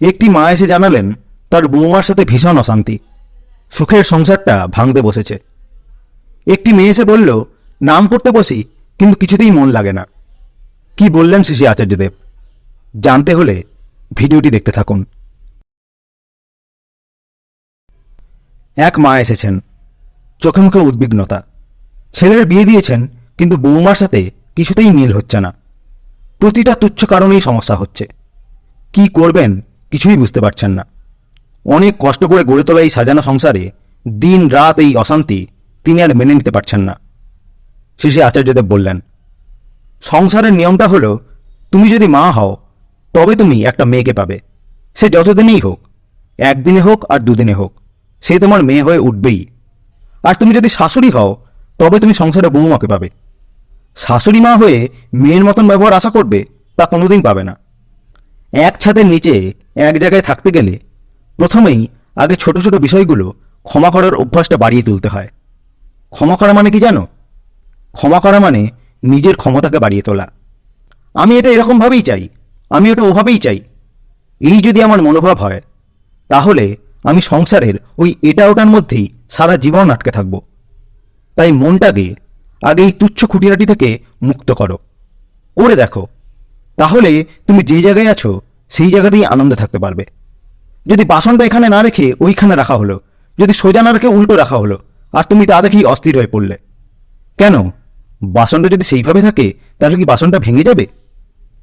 একটি মা এসে জানালেন, তার বৌমার সাথে ভীষণ অশান্তি। সুখের সংসারটা ভাঙতে বসেছে। একটি মেয়ে এসে বলল, নাম করতে বসি, কিন্তু কিছুতেই মন লাগে না। কি বললেন শ্রী আচার্যদেব? জানতে হলে ভিডিওটি দেখতে থাকুন। এক মা এসেছেন। চোখে মুখে উদ্বিগ্নতা। ছেলের বিয়ে দিয়েছেন, কিন্তু বৌমার সাথে কিছুতেই মিল হচ্ছে না। প্রতিটা তুচ্ছ কারণেই সমস্যা হচ্ছে। কি করবেন কিছুই বুঝতে পারছেন না। অনেক কষ্ট করে গড়ে তোলা এই সাজানো সংসারে দিন রাত এই অশান্তি তিনি আর মেনে নিতে পারছেন না। শেষে আচার্যদেব বললেন, সংসারের নিয়মটা হলো, তুমি যদি মা হও, তবে তুমি একটা মেয়েকে পাবে। সে যতদিনেই হোক, একদিনে হোক আর দুদিনে হোক, সে তোমার মেয়ে হয়ে উঠবেই। আর তুমি যদি শাশুড়ি হও, তবে তুমি সংসারে বৌমাকে পাবে। শাশুড়ি মা হয়ে মেয়ের মতন ব্যবহার আশা করবে, তা কোনোদিন পাবে না। এক ছাদের নিচে এক জায়গায় থাকতে গেলে প্রথমেই আগে ছোট ছোট বিষয়গুলো ক্ষমা করার অভ্যাসটা বাড়িয়ে তুলতে হয়। ক্ষমা করা মানে কি জানো? ক্ষমা করা মানে নিজের ক্ষমতাকে বাড়িয়ে তোলা। আমি এটা এরকমভাবেই চাই, আমি ওটা ওভাবেই চাই। এই যদি আমার মনোভাব হয়, তাহলে আমি সংসারের ওই এটা ওটার মধ্যেই সারা জীবন আটকে থাকব। তাই মনটাকে আগে এই তুচ্ছ খুঁটিনাটি থেকে মুক্ত করো। করে দেখো। তাহলে তুমি যে জায়গায় আছো সেই জায়গাতেই আনন্দে থাকতে পারবে। যদি বাসনটা এখানে না রেখে ওইখানে রাখা হলো, যদি সোজা না রেখে উল্টো রাখা হলো, আর তুমি তা দেখেই অস্থির হয়ে পড়লে। কেন? বাসনটা যদি সেইভাবে থাকে, তাহলে কি বাসনটা ভেঙে যাবে?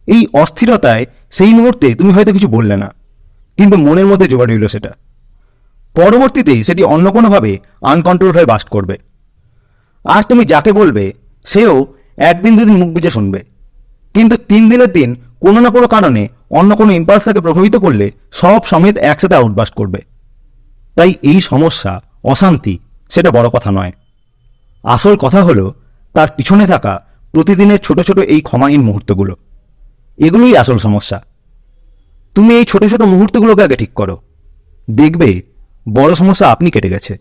এই অস্থিরতায় সেই মুহূর্তে তুমি হয়তো কিছু বললে না, কিন্তু মনের মধ্যে জোগাড় রইল সেটা। পরবর্তীতে সেটি অন্য কোনোভাবে আনকন্ট্রোল হয়ে বাস্ট করবে। আর তুমি যাকে বলবে, সেও একদিন দুদিন মুখ বুঝে শুনবে। কিন্তু তিন দিনের দিন কোনো না কোনো কারণে অন্য কোনো ইম্পালস তাকে প্রভাবিত করলে সব সমেত একসাথে আউটবাস্ট করবে। তাই এই সমস্যা, অশান্তি, সেটা বড় কথা নয়। আসল কথা হলো, তার পিছনে থাকা প্রতিদিনের ছোট ছোট এই ক্ষমাহীন মুহূর্তগুলো। এগুলোই আসল সমস্যা। তুমি এই ছোট ছোট মুহূর্তগুলোকে আগে ঠিক করো। দেখবে, বড় সমস্যা আপনি কেটে গেছে।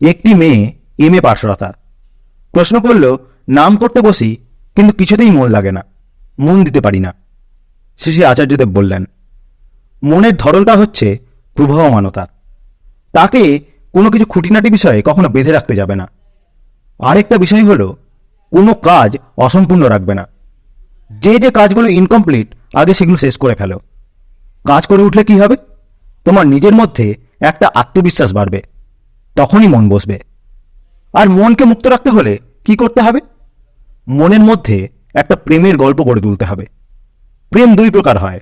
একটি মেয়ে এম এ পার্শ্বরতা। প্রশ্ন করল, নাম করতে বসি কিন্তু কিছুতেই মন লাগে না, মন দিতে পারি না। শেষে আচার্যদেব বললেন, মনের ধরনটা হচ্ছে প্রবাহমানতা। তাকে কোনো কিছু খুঁটিনাটি বিষয়ে কখনো বেঁধে রাখতে যাবে না। আরেকটা বিষয় হলো, কোনো কাজ অসম্পূর্ণ রাখবে না। যে যে কাজগুলো ইনকমপ্লিট আগে সেগুলো শেষ করে ফেলো। কাজ করে উঠলে কি হবে? তোমার নিজের মধ্যে একটা আত্মবিশ্বাস বাড়বে, তখনই মন বসবে। আর মনকে মুক্ত রাখতে হলে কি করতে হবে? মনের মধ্যে একটা প্রেমের গল্প গড়ে তুলতে হবে। প্রেম দুই প্রকার হয়।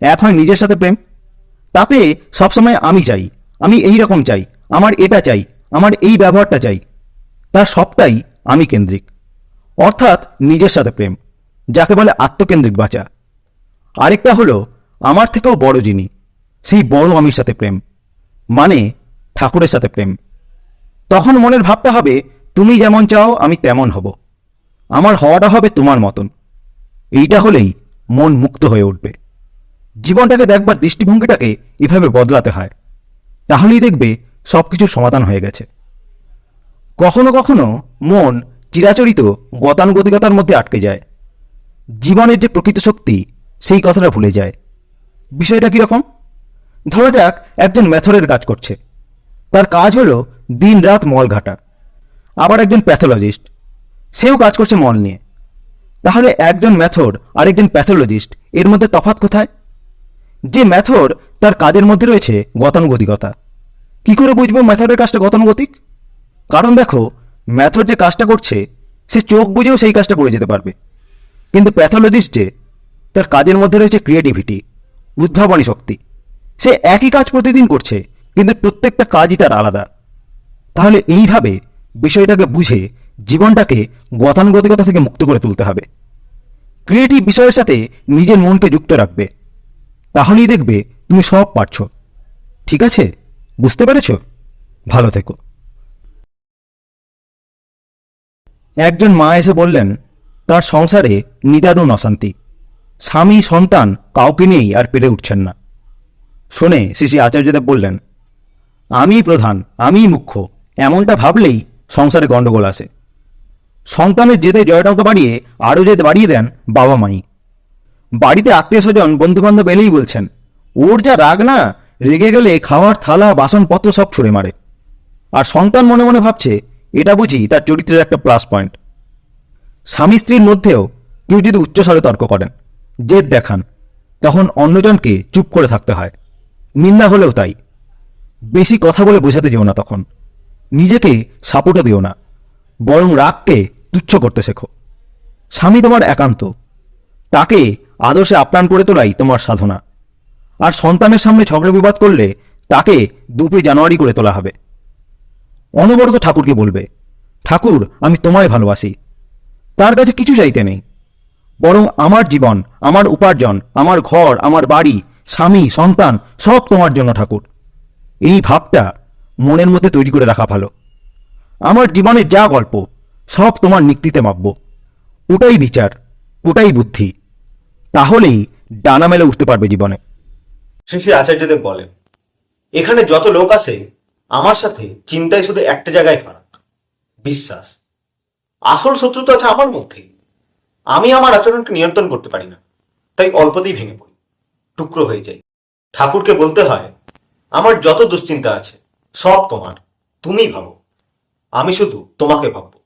এক হয় নিজের সাথে প্রেম। তাতে সবসময় আমি চাই, আমি এই রকম চাই, আমার এটা চাই, আমার এই ব্যবহারটা চাই। তার সবটাই আমি কেন্দ্রিক। অর্থাৎ নিজের সাথে প্রেম, যাকে বলে আত্মকেন্দ্রিক বাঁচা। আরেকটা হলো আমার থেকেও বড় যিনি, সেই বড় আমির সাথে প্রেম মানে ঠাকুরের সাথে প্রেম। তখন মনের ভাবটা হবে, তুমি যেমন চাও, আমি তেমন হব। আমার হওয়াটা হবে তোমার মতন। এইটা হলেই মন মুক্ত হয়ে উঠবে। জীবনটাকে দেখবার দৃষ্টিভঙ্গিটাকে এভাবে বদলাতে হয়। তাহলেই দেখবে সব সবকিছুর সমাধান হয়ে গেছে। কখনো কখনো মন চিরাচরিত, গতানুগতিকতার মধ্যে আটকে যায়। জীবনের যে প্রকৃত শক্তি, সেই কথাটা ভুলে যায়। বিষয়টা কীরকম? ধরা যাক একজন ম্যাথরের কাজ করছে। তার কাজ হলো দিন রাত মল ঘাটা। আবার একজন প্যাথোলজিস্ট। সেও কাজ করছে মল নিয়ে। তাহলে একজন ম্যাথর আর একজন প্যাথোলজিস্ট, এর মধ্যে তফাত কোথায়? যে ম্যাথর তার কাজের মধ্যে রয়েছে গতানুগতিকতা। কি করে বুঝব ম্যাথরের কাজটা গতানুগতিক? কারণ দেখো ম্যাথর যে কাজটা করছে, সে চোখ বুঝেও সেই কাজটা করে যেতে পারবে। কিন্তু প্যাথোলজিস্ট যে, তার কাজের মধ্যে রয়েছে ক্রিয়েটিভিটি, উদ্ভাবনী শক্তি। সে একই কাজ প্রতিদিন করছে, কিন্তু প্রত্যেকটা কাজই তার আলাদা। তাহলে এইভাবে বিষয়টাকে বুঝে জীবনটাকে গতানুগতিকতা থেকে মুক্ত করে তুলতে হবে। ক্রিয়েটিভ বিষয়ের সাথে নিজের মনকে যুক্ত রাখবে। তাহলেই দেখবে তুমি সব পারছ। ঠিক আছে? বুঝতে পেরেছ? ভালো থেকো। একজন মা এসে বললেন, তার সংসারে নিদারুণ অশান্তি। স্বামী, সন্তান কাউকে নিয়েই আর পেরে উঠছেন না। শুনে শ্রী আচার্যদেব বললেন আমি প্রধান আমি মুখ্য। এমনটা ভাবলেই সংসারে গণ্ডগোল আসে। সন্তানের জেদে জয়টঙ্ক বাড়িয়ে আরও জেদ বাড়িয়ে দেন বাবা মাই। বাড়িতে আত্মীয় স্বজন বন্ধু বান্ধব এলেই বলছেন, ওর যা রাগ না, রেগে গেলে খাওয়ার থালা, বাসনপত্র সব ছুঁড়ে মারে। আর সন্তান মনে মনে ভাবছে, এটা বুঝি তার চরিত্রের একটা প্লাস পয়েন্ট স্বামী স্ত্রীর মধ্যেও কেউ যদি উচ্চস্বরে তর্ক করেন, জেদ দেখান, তখন অন্যজনকে চুপ করে থাকতে হয়। নিন্দা হলেও তাই। বেশি কথা বলে বোঝাতে যেও না তখন। নিজেকে সাপোর্টও দিও না। বরং রাগকে তুচ্ছ করতে শেখো। স্বামী তোমার একান্ত। তাকে আদর্শে আপ্রাণ করে তোলাই তোমার সাধনা। আর সন্তানের সামনে ঝগড়া বিবাদ করলে তাকে দুপে জানুয়ারি করে তোলা হবে। অনবরত ঠাকুরকে বলবে, ঠাকুর, আমি তোমায় ভালোবাসি। তার কাছে কিছু চাইতে নেই। বরং আমার জীবন, আমার উপার্জন, আমার ঘর, আমার বাড়ি, স্বামী, সন্তান সব তোমার জন্য ঠাকুর। এই ভাবটা মনের মধ্যে তৈরি করে রাখা ভালো। আমার জীবনের যা গল্প, সব তোমার নিক্তিতে মাপব। ওটাই বিচার, ওটাই বুদ্ধি। তাহলেই ডানা মেলে উঠতে পারবে জীবনে। শ্রী শ্রী আচার্যদেব বলেন, এখানে যত লোক আসে আমার সাথে চিন্তায় শুধু একটা জায়গায় ফারাক, বিশ্বাস। আসল শত্রু তো আছে আমার মধ্যেই আমি আমার আচরণকে নিয়ন্ত্রণ করতে পারি না, তাই অল্পতেই ভেঙে পড়ি, টুকরো হয়ে যাই। ঠাকুরকে বলতে হয়, আমার যত দুশ্চিন্তা আছে, সব তোমার, তুমিই ভাবো। আমি শুধু তোমাকে ভাববো।